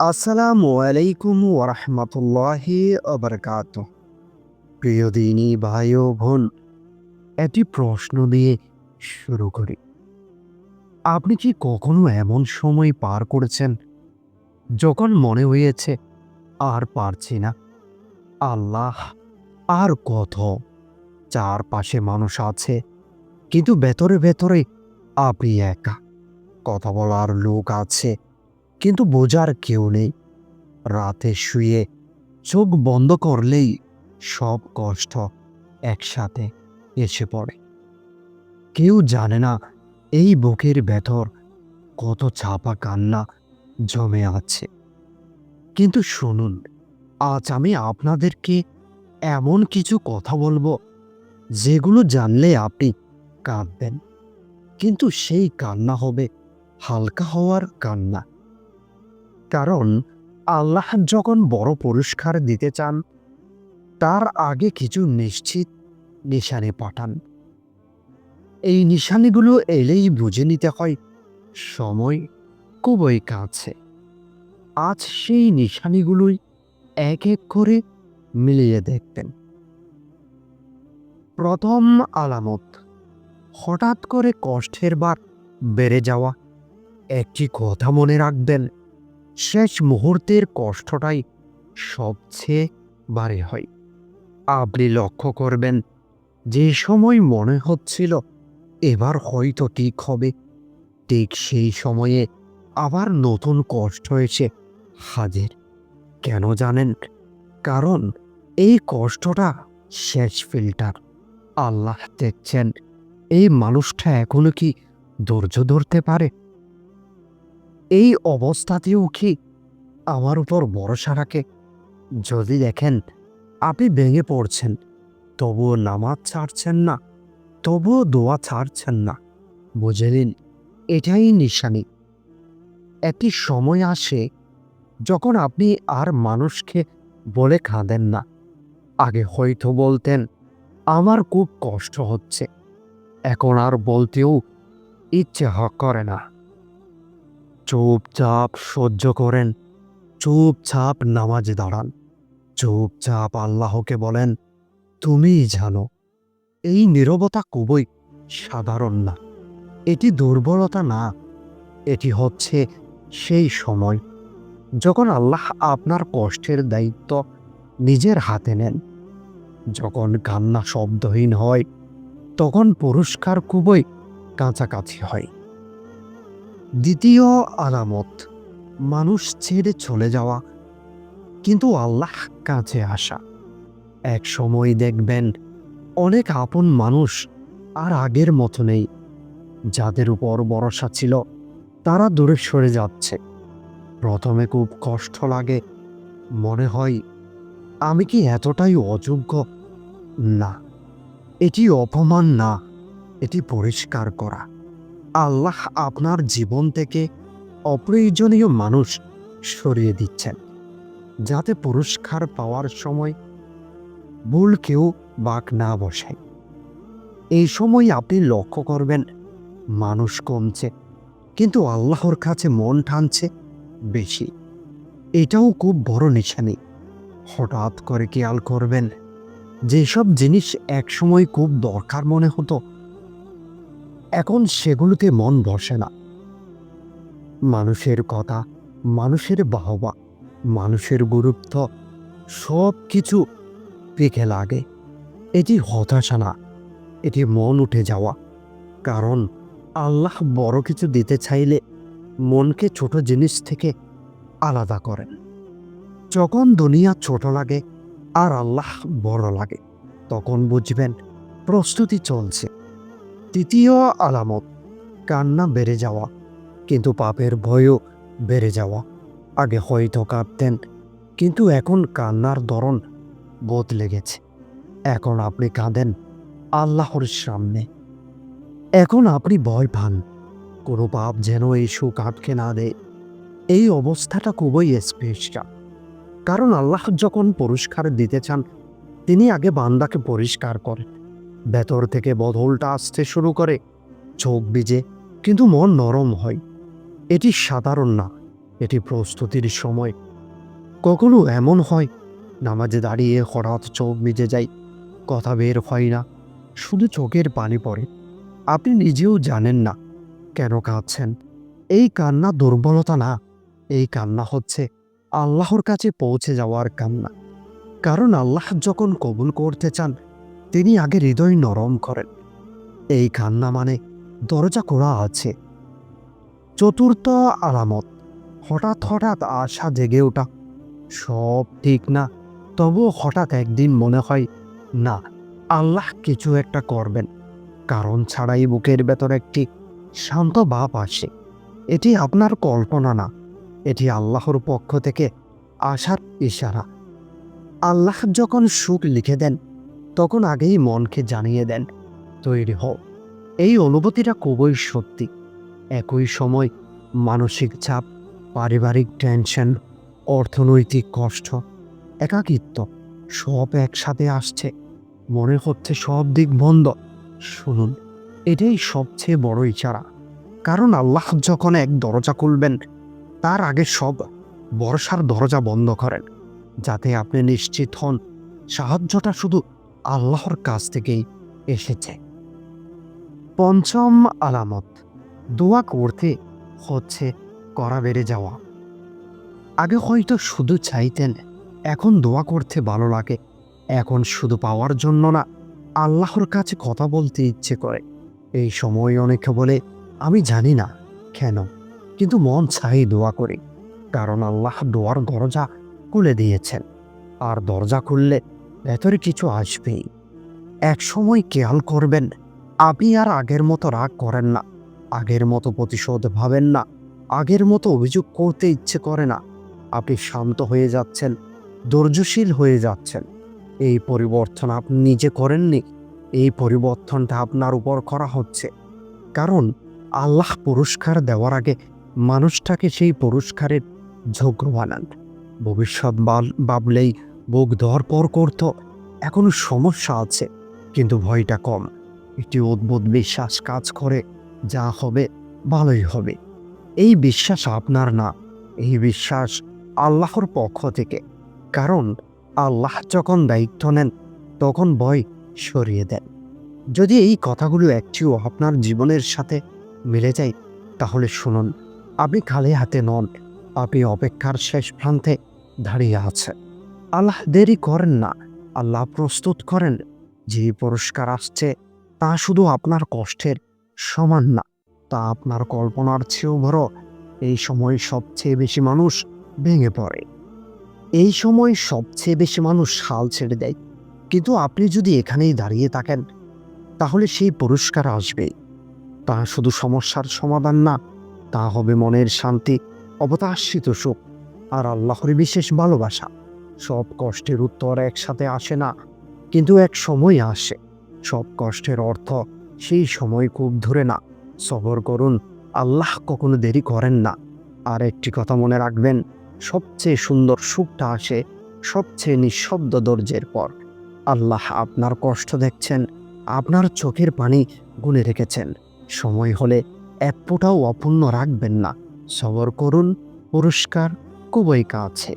আসসালামু আলাইকুম ওরহমতুল্লাহি অবরকাত প্রিয় দিনী ভাই ও বোন, একটি প্রশ্ন দিয়ে শুরু করি। আপনি কি কখনো এমন সময় পার করেছেন যখন মনে হয়েছে আর পারছি না? আল্লাহ, আর কত চারপাশে মানুষ আছে, কিন্তু ভেতরে ভেতরে আপনি একা। কথা বলার লোক আছে কিন্তু বোঝার কেউ নেই। রাতে শুয়ে চোখ বন্ধ করলেই সব কষ্ট একসাথে এসে পড়ে। কেউ জানে না এই বুকের ভেতর কত ছাপা কান্না জমে আছে। কিন্তু শুনুন, আজ আমি আপনাদেরকে এমন কিছু কথা বলব যেগুলো জানলে আপনি কাঁদবেন। কিন্তু সেই কান্না হবে হালকা হওয়ার কান্না। কারণ আল্লাহ যখন বড় পুরস্কার দিতে চান, তার আগে কিছু নিশ্চিত নিশানি পাঠান। এই নিশানিগুলো এলেই বুঝে নিতে হয়, সময় খুবই কাছে। আজ সেই নিশানিগুলোই এক এক করে মিলিয়ে দেখবেন প্রথম আলামত, হঠাৎ করে কষ্টের বার বেড়ে যাওয়া। একটি কথা মনে রাখবেন শেষ মুহূর্তের কষ্টটাই সবচেয়ে বারে হয়। আপনি লক্ষ্য করবেন, যে সময় মনে হচ্ছিল এবার হয়তো ঠিক হবে, ঠিক সেই সময়ে আবার নতুন কষ্ট এসে হাজির। কেন জানেন? কারণ এই কষ্টটা শেষ ফিল্টার। আল্লাহ দেখছেন, এই মানুষটা এখনও কি ধৈর্য ধরতে পারে? এই অবস্থাতেও কি আমার উপর ভরসা রাখে? যদি দেখেন, আপনি ভেঙে পড়ছেন, তবুও নামাজ ছাড়ছেন না, তবুও দোয়া ছাড়ছেন না। বুঝে নিন, এটাই নিশানি। একটি সময় আসে, যখন আপনি আর মানুষকে বলে খাঁদেন না। আগে হয়তো বলতেন, আমার খুব কষ্ট হচ্ছে। এখন আর বলতেও ইচ্ছে করে না। চুপচাপ সহ্য করেন। চুপচাপ নামাজে দাঁড়ান। চুপচাপ আল্লাহকে বলেন, তুমিই জানো, এই নীরবতা খুবই সাধারণ না। এটি দুর্বলতা না, এটি হচ্ছে সেই সময় যখন আল্লাহ আপনার কষ্টের দায়িত্ব নিজের হাতে নেন। যখন কান্না শব্দহীন হয়, তখন পুরস্কার খুবই কাছাকাছি হয়। দ্বিতীয় আলামত, মানুষ ছেড়ে চলে যাওয়া, কিন্তু আল্লাহ কাছে আসা। এক সময় দেখবেন অনেক আপন মানুষ আর আগের মতো নেই। যাদের উপর ভরসা ছিল, তারা দূরে সরে যাচ্ছে। প্রথমে খুব কষ্ট লাগে, মনে হয়, আমি কি এতটাই অযোগ্য? না, এটি অপমান না, এটি পরিষ্কার করা। আল্লাহ আপনার জীবন থেকে অপ্রয়োজনীয় মানুষ সরিয়ে দিচ্ছেন, যাতে পুরস্কার পাওয়ার সময় ভুল কেউ বাক না বসে। এই সময় আপনি লক্ষ্য করবেন, মানুষ কমছে, কিন্তু আল্লাহর কাছে মন টানছে বেশি। এটাও খুব বড় নিশানি। হঠাৎ করে খেয়াল করবেন, যেসব জিনিস একসময় খুব দরকার মনে হতো এখন সেগুলোতে মন বসে না। মানুষের কথা, মানুষের বাহবা, মানুষের গুরুত্ব সব কিছু পেকে লাগে। এটি হতাশা না, এটি মন উঠে যাওয়া। কারণ আল্লাহ বড় কিছু দিতে চাইলে মনকে ছোট জিনিস থেকে আলাদা করেন। যখন দুনিয়া ছোট লাগে আর আল্লাহ বড় লাগে, তখন বুঝবেন প্রস্তুতি চলছে। তৃতীয় আলামত, কান্না বেড়ে যাওয়া, কিন্তু পাপের ভয়ও বেড়ে যাওয়া। আগে হয়তো কাঁদতেন, কিন্তু এখন কান্নার ধরন বদলে গেছে। এখন আপনি কাঁদেন আল্লাহর সামনে। এখন আপনি ভয় পান, কোনো পাপ যেন এই সুখ আটকে না দেয়। এই অবস্থাটা খুবই স্পেশাল কারণ আল্লাহ যখন পুরস্কার দিতে চান, তিনি আগে বান্দাকে পরিষ্কার করেন। ভেতর থেকে বদলটা আসতে শুরু করে। চোখ বিজে কিন্তু মন নরম হয়। এটি সাধারণ না, এটি প্রস্তুতির সময়। কখনো এমন হয়, নামাজে দাঁড়িয়ে হঠাৎ চোখ ভিজে যায়, কথা বের হয় না, শুধু চোখের পানি পড়ে। আপনি নিজেও জানেন না, কেন কাঁদছেন? এই কান্না দুর্বলতা না, এই কান্না হচ্ছে আল্লাহর কাছে পৌঁছে যাওয়ার কান্না। কারণ আল্লাহ যখন কবুল করতে চান তিনি আগে হৃদয় নরম করেন। এই কান্না মানে দরজা খোলা আছে। চতুর্থ আলামত, হঠাৎ হঠাৎ আশা জেগে ওঠা। সব ঠিক না, তবুও হঠাৎ একদিন মনে হয়, না, আল্লাহ কিছু একটা করবেন। কারণ ছাড়াই বুকের ভেতর একটি শান্ত ভাব আসে। এটি আপনার কল্পনা না। এটি আল্লাহর পক্ষ থেকে আশার ইশারা। আল্লাহ যখন সুখ লিখে দেন তখন আগেই মনকে জানিয়ে দেন, তৈরি হও। এই অনুভূতিটা খুবই সত্যি। একই সময় মানসিক চাপ, পারিবারিক টেনশন, অর্থনৈতিক কষ্ট, একাকিত্ব সব একসাথে আসছে। মনে হচ্ছে সব দিক বন্ধ। শুনুন, এটাই সবচেয়ে বড় ইচারা কারণ আল্লাহ যখন এক দরজা খুলবেন, তার আগে সব বর্ষার দরজা বন্ধ করেন। যাতে আপনি নিশ্চিত হন, সাহায্যটা শুধু আল্লাহর কাছ থেকেই এসেছে। পঞ্চম আলামত, দোয়া করতে হচ্ছে করা বেড়ে যাওয়া। আগে হয়তো শুধু চাইতেন, এখন দোয়া করতে ভালো লাগে, এখন শুধু পাওয়ার জন্য না, আল্লাহর কাছে কথা বলতে ইচ্ছে করে। এই সময় অনেকে বলে, আমি জানি না কেন, কিন্তু মন চাই দোয়া করি, কারণ আল্লাহ দোয়ার দরজা খুলে দিয়েছেন, আর দরজা খুললে ভেতরে কিছু আসবেই। এক সময় খেয়াল করবেন, আপনি আর আগের মতো রাগ করেন না, আগের মতো প্রতিশোধ ভাবেন না, আগের মতো অভিযোগ করতে ইচ্ছে করে না। আপনি শান্ত হয়ে যাচ্ছেন, ধৈর্যশীল হয়ে যাচ্ছেন। এই পরিবর্তন আপনি নিজে করেননি, এই পরিবর্তনটা আপনার উপর করা হচ্ছে। কারণ আল্লাহ পুরস্কার দেওয়ার আগে মানুষটাকে সেই পুরস্কারের যোগ্য বানান। ভবিষ্যৎ বাল, ভাবলেই বুক পর করত। এখনও সমস্যা আছে, কিন্তু ভয়টা কম। একটি অদ্ভুত বিশ্বাস কাজ করে, যা হবে ভালোই হবে। এই বিশ্বাস আপনার না, এই বিশ্বাস আল্লাহর পক্ষ থেকে। কারণ আল্লাহ যখন দায়িত্ব নেন, তখন ভয় সরিয়ে দেন। যদি এই কথাগুলো একটিও আপনার জীবনের সাথে মিলে যায়, তাহলে শুনুন, আপনি খালি হাতে নন, আপনি অপেক্ষার শেষ প্রান্তে দাঁড়িয়ে আছেন। আল্লাহ দেরি করেন না। আল্লাহ প্রস্তুত করেন। যে পুরস্কার আসছে, তা শুধু আপনার কষ্টের সমান না, তা আপনার কল্পনার চেয়েও বড়। এই সময় সবচেয়ে বেশি মানুষ ভেঙে পড়ে। এই সময় সবচেয়ে বেশি মানুষ হাল ছেড়ে দেয়। কিন্তু আপনি যদি এখানেই দাঁড়িয়ে থাকেন, তাহলে সেই পুরস্কার আসবে। তা শুধু সমস্যার সমাধান না, তা হবে মনের শান্তি অবতাশিত সুখ, আর আল্লাহর বিশেষ ভালোবাসা। সব কষ্টের উত্তর একসাথে আসে না, কিন্তু এক সময় আসে। সব কষ্টের অর্থ সেই সময় খুব ধরে না। সবর করুন, আল্লাহ কখনো দেরি করেন না। আর একটি কথা মনে রাখবেন, সবচেয়ে সুন্দর সুখটা আসে সবচেয়ে নিঃশব্দ দর্জের পর। আল্লাহ আপনার কষ্ট দেখছেন, আপনার চোখের পানি গুনে রেখেছেন। সময় হলে এক ফোঁটাও অপূর্ণ রাখবেন না। সবর করুন, পুরস্কার খুবই কাছে।